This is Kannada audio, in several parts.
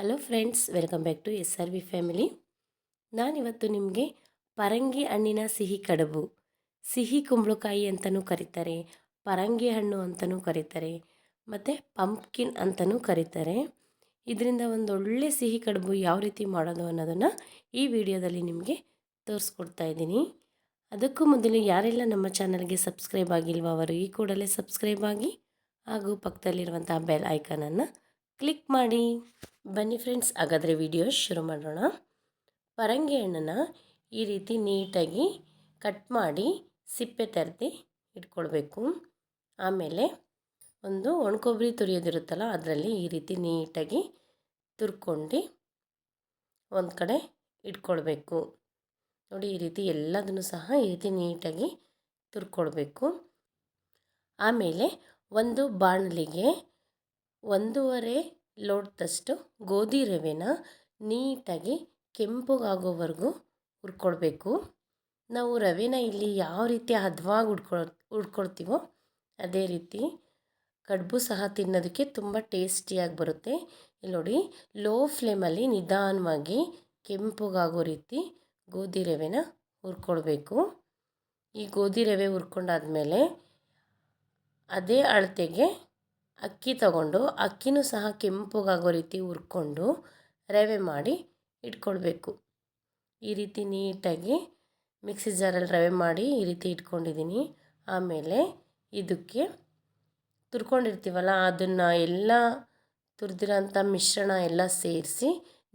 Hello friends welcome back to S R V family ನಾನಿವತ್ತು ನಿಮಗೆ ಪರಂಗಿ ಹಣ್ಣಿನ ಸಿಹಿ ಕಡುಬು, ಸಿಹಿ ಕುಂಬಳಕಾಯಿ ಅಂತಲೂ ಕರೀತಾರೆ, ಪರಂಗಿ ಹಣ್ಣು ಅಂತಲೂ ಕರೀತಾರೆ, ಮತ್ತು ಪಂಪ್ಕಿನ್ ಅಂತಲೂ ಕರೀತಾರೆ. ಇದರಿಂದ ಒಂದು ಒಳ್ಳೆ ಸಿಹಿ ಕಡುಬು ಯಾವ ರೀತಿ ಮಾಡೋದು ಅನ್ನೋದನ್ನು ಈ ವಿಡಿಯೋದಲ್ಲಿ ನಿಮಗೆ ತೋರಿಸ್ಕೊಡ್ತಾ ಇದ್ದೀನಿ. ಅದಕ್ಕೂ ಮೊದಲು ಯಾರೆಲ್ಲ ನಮ್ಮ ಚಾನಲ್ಗೆ ಸಬ್ಸ್ಕ್ರೈಬ್ ಆಗಿಲ್ವೋ ಅವರು ಈ ಕೂಡಲೇ ಸಬ್ಸ್ಕ್ರೈಬ್ ಆಗಿ ಹಾಗೂ ಪಕ್ಕದಲ್ಲಿರುವಂಥ ಬೆಲ್ ಐಕಾನನ್ನು ಕ್ಲಿಕ್ ಮಾಡಿ. ಬನ್ನಿ ಫ್ರೆಂಡ್ಸ್, ಹಾಗಾದರೆ ವಿಡಿಯೋ ಶುರು ಮಾಡೋಣ. ಪರಂಗಿ ಹಣ್ಣನ್ನು ಈ ರೀತಿ ನೀಟಾಗಿ ಕಟ್ ಮಾಡಿ ಸಿಪ್ಪೆ ತೆರೆದು ಇಟ್ಕೊಳ್ಬೇಕು. ಆಮೇಲೆ ಒಂದು ಒಣಕೊಬ್ಬರಿ ತುರಿಯೋದಿರುತ್ತಲ್ಲ, ಅದರಲ್ಲಿ ಈ ರೀತಿ ನೀಟಾಗಿ ತುರ್ಕೊಂಡು ಒಂದು ಕಡೆ ಇಟ್ಕೊಳ್ಬೇಕು. ನೋಡಿ, ಈ ರೀತಿ ಎಲ್ಲದನ್ನು ಸಹ ಈ ರೀತಿ ನೀಟಾಗಿ ತುರ್ಕೊಳ್ಬೇಕು. ಆಮೇಲೆ ಒಂದು ಬಾಣಲಿಗೆ ಒಂದೂವರೆ ಲೋಟದಷ್ಟು ಗೋಧಿ ರವೆನ ನೀಟಾಗಿ ಕೆಂಪಗಾಗೋವರೆಗೂ ಹುರ್ಕೊಳ್ಬೇಕು. ನಾವು ರವೆನ ಇಲ್ಲಿ ಯಾವ ರೀತಿ ಹದವಾಗಿ ಹುಡ್ಕೊಳ್, ಹುಡ್ಕೊಳ್ತೀವೋ ಅದೇ ರೀತಿ ಕಡುಬು ಸಹ ತಿನ್ನೋದಕ್ಕೆ ತುಂಬ ಟೇಸ್ಟಿಯಾಗಿ ಬರುತ್ತೆ. ಇಲ್ಲಿ ನೋಡಿ, ಲೋ ಫ್ಲೇಮಲ್ಲಿ ನಿಧಾನವಾಗಿ ಕೆಂಪಗಾಗೋ ರೀತಿ ಗೋಧಿ ರವೆನ ಹುರ್ಕೊಳ್ಬೇಕು. ಈ ಗೋಧಿ ರವೆ ಹುರ್ಕೊಂಡಾದ್ಮೇಲೆ ಅದೇ ಅಳತೆಗೆ ಅಕ್ಕಿ ತಗೊಂಡು, ಅಕ್ಕಿನೂ ಸಹ ಕೆಂಪಗಾಗೋ ರೀತಿ ಹುರ್ಕೊಂಡು ರವೆ ಮಾಡಿ ಇಟ್ಕೊಳ್ಬೇಕು. ಈ ರೀತಿ ನೀಟಾಗಿ ಮಿಕ್ಸಿ ಜಾರಲ್ಲಿ ರವೆ ಮಾಡಿ ಈ ರೀತಿ ಇಟ್ಕೊಂಡಿದ್ದೀನಿ. ಆಮೇಲೆ ಇದಕ್ಕೆ ತುರ್ಕೊಂಡಿರ್ತೀವಲ್ಲ, ಅದನ್ನು ಎಲ್ಲ ತುರಿದಿರೋಂಥ ಮಿಶ್ರಣ ಎಲ್ಲ ಸೇರಿಸಿ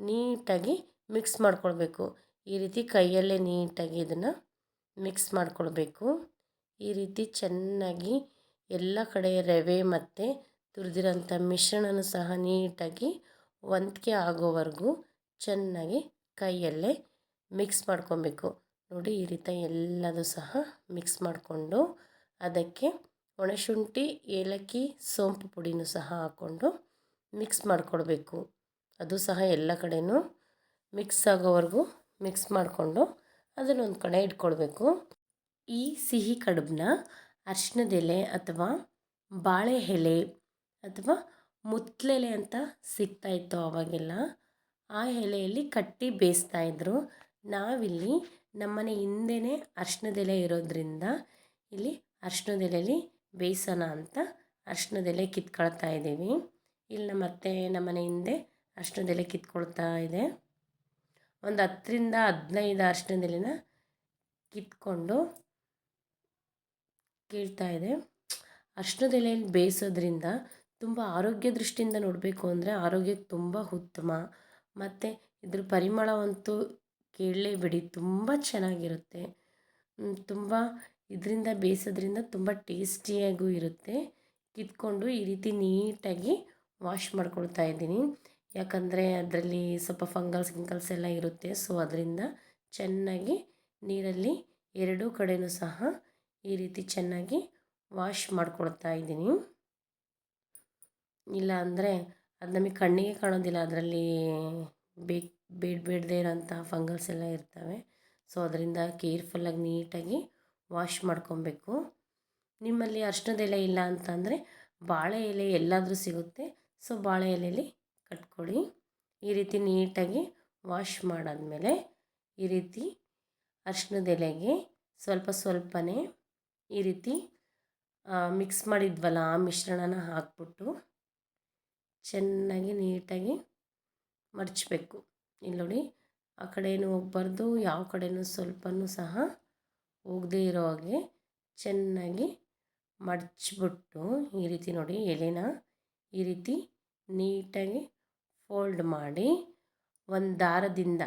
ನೀಟಾಗಿ ಮಿಕ್ಸ್ ಮಾಡ್ಕೊಳ್ಬೇಕು. ಈ ರೀತಿ ಕೈಯಲ್ಲೇ ನೀಟಾಗಿ ಇದನ್ನು ಮಿಕ್ಸ್ ಮಾಡ್ಕೊಳ್ಬೇಕು. ಈ ರೀತಿ ಚೆನ್ನಾಗಿ ಎಲ್ಲ ಕಡೆ ರವೆ ಮತ್ತು ತುರಿದಿರೋಂಥ ಮಿಶ್ರಣನ ಸಹ ನೀಟಾಗಿ ಹೊಂದ್ಕೆ ಆಗೋವರೆಗೂ ಚೆನ್ನಾಗಿ ಕೈಯಲ್ಲೇ ಮಿಕ್ಸ್ ಮಾಡ್ಕೊಬೇಕು. ನೋಡಿ, ಈ ರೀತಿ ಎಲ್ಲದೂ ಸಹ ಮಿಕ್ಸ್ ಮಾಡಿಕೊಂಡು ಅದಕ್ಕೆ ಒಣಶುಂಠಿ ಏಲಕ್ಕಿ, ಸೋಂಪು ಪುಡಿನೂ ಸಹ ಹಾಕ್ಕೊಂಡು ಮಿಕ್ಸ್ ಮಾಡಿಕೊಡ್ಬೇಕು. ಅದು ಸಹ ಎಲ್ಲ ಕಡೆಯೂ ಮಿಕ್ಸ್ ಆಗೋವರೆಗೂ ಮಿಕ್ಸ್ ಮಾಡಿಕೊಂಡು ಅದನ್ನೊಂದು ಕಡೆ ಇಟ್ಕೊಳ್ಬೇಕು. ಈ ಸಿಹಿ ಕಡುಬನ್ನ ಅರ್ಶಿನದೆಲೆ ಅಥವಾ ಬಾಳೆ ಎಲೆ ಅಥವಾ ಮುತ್ತಲೆಲೆ ಅಂತ ಸಿಗ್ತಾಯಿತ್ತು ಅವಾಗೆಲ್ಲ. ಆ ಎಲೆಯಲ್ಲಿ ಕಟ್ಟಿ ಬೇಯಿಸ್ತಾ ಇದ್ದರು ನಾವಿಲ್ಲಿ ನಮ್ಮನೆ ಹಿಂದೆನೇ ಅರ್ಶಿನದೆಲೆ ಇರೋದ್ರಿಂದ ಇಲ್ಲಿ ಅರ್ಶಿನದೆಲೆಯಲ್ಲಿ ಬೇಯಿಸೋಣ ಅಂತ ಅರ್ಶಿನದೆಲೆ ಕಿತ್ಕೊಳ್ತಾ ಇದ್ದೀವಿ. ಇಲ್ಲಿ ನಮ್ಮ ಅತ್ತೆ ನಮ್ಮನೆ ಹಿಂದೆ ಅರ್ಶಿನದೆಲೆ ಕಿತ್ಕೊಳ್ತಾ ಇದೆ. ಒಂದು ಹತ್ತರಿಂದ ಹದಿನೈದು ಅರ್ಶಿನದೆಲೆನ ಕಿತ್ಕೊಂಡು ಕೀಳ್ತಾ ಇದೆ. ಅರ್ಶಿನದೆಲೆಯಲ್ಲಿ ಬೇಯಿಸೋದ್ರಿಂದ ತುಂಬ ಆರೋಗ್ಯ ದೃಷ್ಟಿಯಿಂದ ನೋಡಬೇಕು ಅಂದರೆ ಆರೋಗ್ಯಕ್ಕೆ ತುಂಬ ಉತ್ತಮ. ಮತ್ತು ಇದ್ರ ಪರಿಮಳವಂತೂ ಕೇಳಲೇಬೇಡಿ ತುಂಬ ಚೆನ್ನಾಗಿರುತ್ತೆ. ತುಂಬ ಇದರಿಂದ ಬೇಯಿಸೋದ್ರಿಂದ ತುಂಬ ಟೇಸ್ಟಿಯಾಗೂ ಇರುತ್ತೆ. ಕಿತ್ಕೊಂಡು ಈ ರೀತಿ ನೀಟಾಗಿ ವಾಶ್ ಮಾಡ್ಕೊಳ್ತಾ ಇದ್ದೀನಿ. ಯಾಕಂದರೆ ಅದರಲ್ಲಿ ಸ್ವಲ್ಪ ಫಂಗಲ್ಸ್ ಗಿಂಗಲ್ಸ್ ಎಲ್ಲ ಇರುತ್ತೆ. ಸೊ, ಅದರಿಂದ ಚೆನ್ನಾಗಿ ನೀರಲ್ಲಿ ಎರಡೂ ಕಡೆಯೂ ಸಹ ಈ ರೀತಿ ಚೆನ್ನಾಗಿ ವಾಶ್ ಮಾಡ್ಕೊಳ್ತಾ ಇದ್ದೀನಿ. ಇಲ್ಲ ಅಂದರೆ ಅದು ನಮಗೆ ಕಣ್ಣಿಗೆ ಕಾಣೋದಿಲ್ಲ. ಅದರಲ್ಲಿ ಬೇಕ್, ಬೇಡ, ಬೇಡದೇ ಇರೋಂಥ ಫಂಗಲ್ಸ್ ಎಲ್ಲ ಇರ್ತವೆ. ಸೊ, ಅದರಿಂದ ಕೇರ್ಫುಲ್ಲಾಗಿ ನೀಟಾಗಿ ವಾಶ್ ಮಾಡ್ಕೊಬೇಕು. ನಿಮ್ಮಲ್ಲಿ ಅರ್ಶಿನದ ಎಲೆ ಇಲ್ಲ ಅಂತಂದರೆ ಬಾಳೆ ಎಲೆ ಎಲ್ಲಾದರೂ ಸಿಗುತ್ತೆ. ಸೊ, ಬಾಳೆ ಎಲೆಯಲ್ಲಿ ಕಟ್ಕೊಳ್ಳಿ ಈ ರೀತಿ ನೀಟಾಗಿ ವಾಶ್ ಮಾಡಾದಮೇಲೆ ಈ ರೀತಿ ಅರ್ಶಿನದ ಎಲೆಗೆ ಸ್ವಲ್ಪ ಸ್ವಲ್ಪನೇ ಈ ರೀತಿ ಮಿಕ್ಸ್ ಮಾಡಿದ್ವಲ್ಲ ಆ ಮಿಶ್ರಣನ ಹಾಕ್ಬಿಟ್ಟು ಚೆನ್ನಾಗಿ ನೀಟಾಗಿ ಮಡಚಬೇಕು ಇಲ್ಲಿ ನೋಡಿ, ಆ ಕಡೆಯೂ ಹೋಗ್ಬಾರ್ದು ಯಾವ ಕಡೆಯೂ ಸ್ವಲ್ಪನೂ ಸಹ ಹೋಗದೇ ಇರೋ ಹಾಗೆ ಚೆನ್ನಾಗಿ ಮಡಚಿಬಿಟ್ಟು ಈ ರೀತಿ ನೋಡಿ ಎಲೆನ ಈ ರೀತಿ ನೀಟಾಗಿ ಫೋಲ್ಡ್ ಮಾಡಿ ಒಂದು ದಾರದಿಂದ,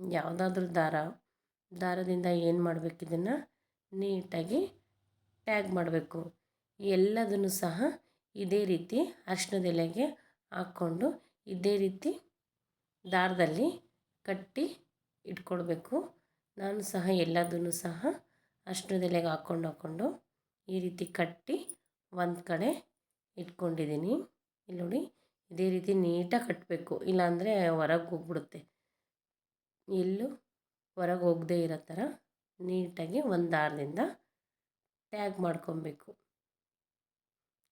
ಯಾವುದಾದ್ರೂ ದಾರ, ದಾರದಿಂದ ಏನು ಮಾಡಬೇಕು ಇದನ್ನು? ನೀಟಾಗಿ ಟ್ಯಾಗ್ ಮಾಡಬೇಕು. ಎಲ್ಲದನ್ನು ಸಹ ಇದೇ ರೀತಿ ಅರ್ಶಿನದ ಎಲೆಗೆ ಹಾಕ್ಕೊಂಡು ಇದೇ ರೀತಿ ದಾರದಲ್ಲಿ ಕಟ್ಟಿ ಇಟ್ಕೊಳ್ಬೇಕು ನಾನು ಸಹ ಎಲ್ಲದನ್ನು ಸಹ ಅಷ್ಟದೆಲೆಗೆ ಹಾಕ್ಕೊಂಡು ಹಾಕ್ಕೊಂಡು ಈ ರೀತಿ ಕಟ್ಟಿ ಒಂದು ಕಡೆ ಇಟ್ಕೊಂಡಿದ್ದೀನಿ. ಇಲ್ಲಿ ನೋಡಿ, ಇದೇ ರೀತಿ ನೀಟಾಗಿ ಕಟ್ಟಬೇಕು ಇಲ್ಲಾಂದರೆ ಹೊರಗೆ ಹೋಗ್ಬಿಡುತ್ತೆ. ಎಲ್ಲೂ ಹೊರಗೆ ಹೋಗದೇ ಇರೋ ಥರ ನೀಟಾಗಿ ಒಂದು ದಾರದಿಂದ ಟ್ಯಾಗ್ ಮಾಡ್ಕೊಬೇಕು.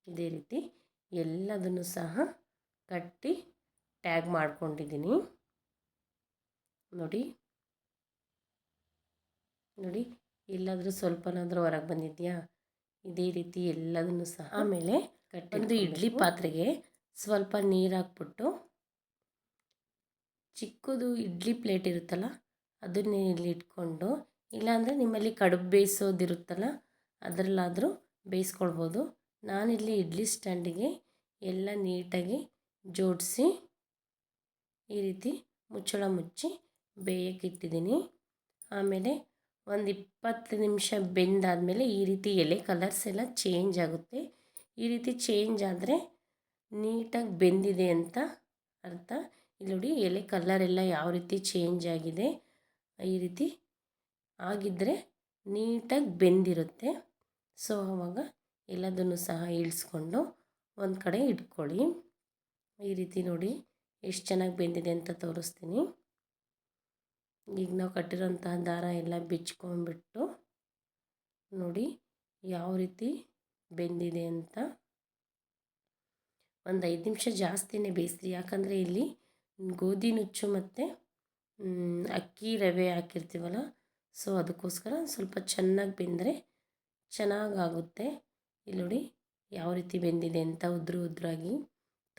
ಇದೇ ರೀತಿ ಎಲ್ಲದನ್ನು ಸಹ ಕಟ್ಟಿ ಟ್ಯಾಗ್ ಮಾಡ್ಕೊಂಡಿದ್ದೀನಿ. ನೋಡಿ. ನೋಡಿ ಎಲ್ಲಾದರೂ ಸ್ವಲ್ಪನಾದರೂ ಹೊರಗೆ ಬಂದಿದೆಯಾ? ಇದೇ ರೀತಿ ಎಲ್ಲದನ್ನು ಸಹ ಆಮೇಲೆ ಒಂದು ಇಡ್ಲಿ ಪಾತ್ರೆಗೆ ಸ್ವಲ್ಪ ನೀರು ಹಾಕ್ಬಿಟ್ಟು ಚಿಕ್ಕದು ಇಡ್ಲಿ ಪ್ಲೇಟ್ ಇರುತ್ತಲ್ಲ ಅದನ್ನೇ ಇಲ್ಲಿ ಇಟ್ಕೊಂಡು ಇಲ್ಲಾಂದರೆ ನಿಮ್ಮಲ್ಲಿ ಕಡುಬು ಬೇಯಿಸೋದಿರುತ್ತಲ್ಲ ಅದರಲ್ಲಾದರೂ ಬೇಯಿಸ್ಕೊಳ್ಬೋದು. ನಾನಿಲ್ಲಿ ಇಡ್ಲಿ ಸ್ಟ್ಯಾಂಡಿಗೆ ಎಲ್ಲ ನೀಟಾಗಿ ಜೋಡಿಸಿ ಈ ರೀತಿ ಮುಚ್ಚಳ ಮುಚ್ಚಿ ಬೇಯಕ್ಕೆ ಇಟ್ಟಿದ್ದೀನಿ. ಆಮೇಲೆ ಒಂದು ಇಪ್ಪತ್ತು ನಿಮಿಷ ಬೆಂದಾದಮೇಲೆ ಈ ರೀತಿ ಎಲೆ ಕಲರ್ಸ್ ಎಲ್ಲ ಚೇಂಜ್ ಆಗುತ್ತೆ. ಈ ರೀತಿ ಚೇಂಜ್ ಆದರೆ ನೀಟಾಗಿ ಬೆಂದಿದೆ ಅಂತ ಅರ್ಥ. ಇಲ್ಲಿ ನೋಡಿ ಎಲೆ ಕಲರ್ ಎಲ್ಲ ಯಾವ ರೀತಿ ಚೇಂಜ್ ಆಗಿದೆ, ಈ ರೀತಿ ಆಗಿದ್ದರೆ ನೀಟಾಗಿ ಬೆಂದಿರುತ್ತೆ. ಸೊ ಆವಾಗ ಎಲ್ಲದನ್ನು ಸಹ ಇಳಿಸ್ಕೊಂಡು ಒಂದು ಕಡೆ ಇಟ್ಕೊಳ್ಳಿ. ಈ ರೀತಿ ನೋಡಿ ಎಷ್ಟು ಚೆನ್ನಾಗಿ ಬೆಂದಿದೆ ಅಂತ ತೋರಿಸ್ತೀನಿ. ಈಗ ನಾವು ಕಟ್ಟಿರೋಂತಹ ದಾರ ಎಲ್ಲ ಬಿಚ್ಕೊಂಡ್ಬಿಟ್ಟು ನೋಡಿ ಯಾವ ರೀತಿ ಬೆಂದಿದೆ ಅಂತ. ಒಂದು ಐದು ನಿಮಿಷ ಜಾಸ್ತಿನೇ ಬೇಯಿಸ್ರಿ. ಯಾಕಂದರೆ ಇಲ್ಲಿ ಗೋಧಿ ನುಚ್ಚು ಮತ್ತು ಅಕ್ಕಿ ರವೆ ಹಾಕಿರ್ತೀವಲ್ಲ, ಸೊ ಅದಕ್ಕೋಸ್ಕರ ಸ್ವಲ್ಪ ಚೆನ್ನಾಗಿ ಬೆಂದರೆ ಚೆನ್ನಾಗಾಗುತ್ತೆ ಇಲ್ಲಿ ನೋಡಿ ಯಾವ ರೀತಿ ಬೆಂದಿದೆ ಅಂತ ಉದ್ರು ಉದ್ರಾಗಿ.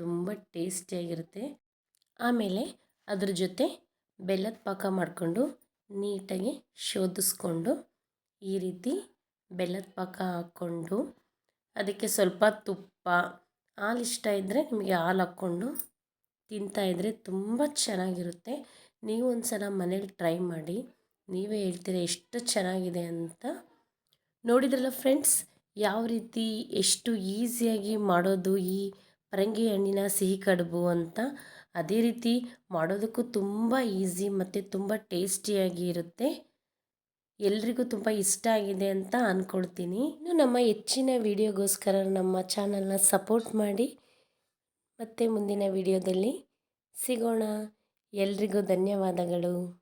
ತುಂಬ ಟೇಸ್ಟಿಯಾಗಿರುತ್ತೆ. ಆಮೇಲೆ ಅದ್ರ ಜೊತೆ ಬೆಲ್ಲದ ಪಾಕ ಮಾಡಿಕೊಂಡು ನೀಟಾಗಿ ಶೋಧಿಸ್ಕೊಂಡು ಈ ರೀತಿ ಬೆಲ್ಲದ ಪಾಕ ಹಾಕ್ಕೊಂಡು ಅದಕ್ಕೆ ಸ್ವಲ್ಪ ತುಪ್ಪ, ಹಾಲು ಇಷ್ಟ ಇದ್ದರೆ ನಿಮಗೆ ಹಾಲು ಹಾಕ್ಕೊಂಡು ತಿಂತಾಯಿದ್ರೆ ತುಂಬ ಚೆನ್ನಾಗಿರುತ್ತೆ. ನೀವು ಒಂದು ಸಲ ಮನೇಲಿ ಟ್ರೈ ಮಾಡಿ, ನೀವೇ ಹೇಳ್ತೀರ ಎಷ್ಟು ಚೆನ್ನಾಗಿದೆ ಅಂತ ನೋಡಿದ್ರಲ್ಲ ಫ್ರೆಂಡ್ಸ್, ಯಾವ ರೀತಿ ಎಷ್ಟು ಈಸಿಯಾಗಿ ಮಾಡೋದು ಈ ಪರಂಗಿ ಹಣ್ಣಿನ ಸಿಹಿ ಕಡುಬು ಅಂತ ಅದೇ ರೀತಿ ಮಾಡೋದಕ್ಕೂ ತುಂಬ ಈಸಿ ಮತ್ತು ತುಂಬ ಟೇಸ್ಟಿಯಾಗಿ ಇರುತ್ತೆ. ಎಲ್ರಿಗೂ ತುಂಬ ಇಷ್ಟ ಆಗಿದೆ ಅಂತ ಅಂದ್ಕೊಳ್ತೀನಿ ಇನ್ನು ನಮ್ಮ ಹೆಚ್ಚಿನ ವಿಡಿಯೋಗೋಸ್ಕರ ನಮ್ಮ ಚಾನಲ್ನ ಸಪೋರ್ಟ್ ಮಾಡಿ. ಮತ್ತು ಮುಂದಿನ ವಿಡಿಯೋದಲ್ಲಿ ಸಿಗೋಣ. ಎಲ್ರಿಗೂ ಧನ್ಯವಾದಗಳು.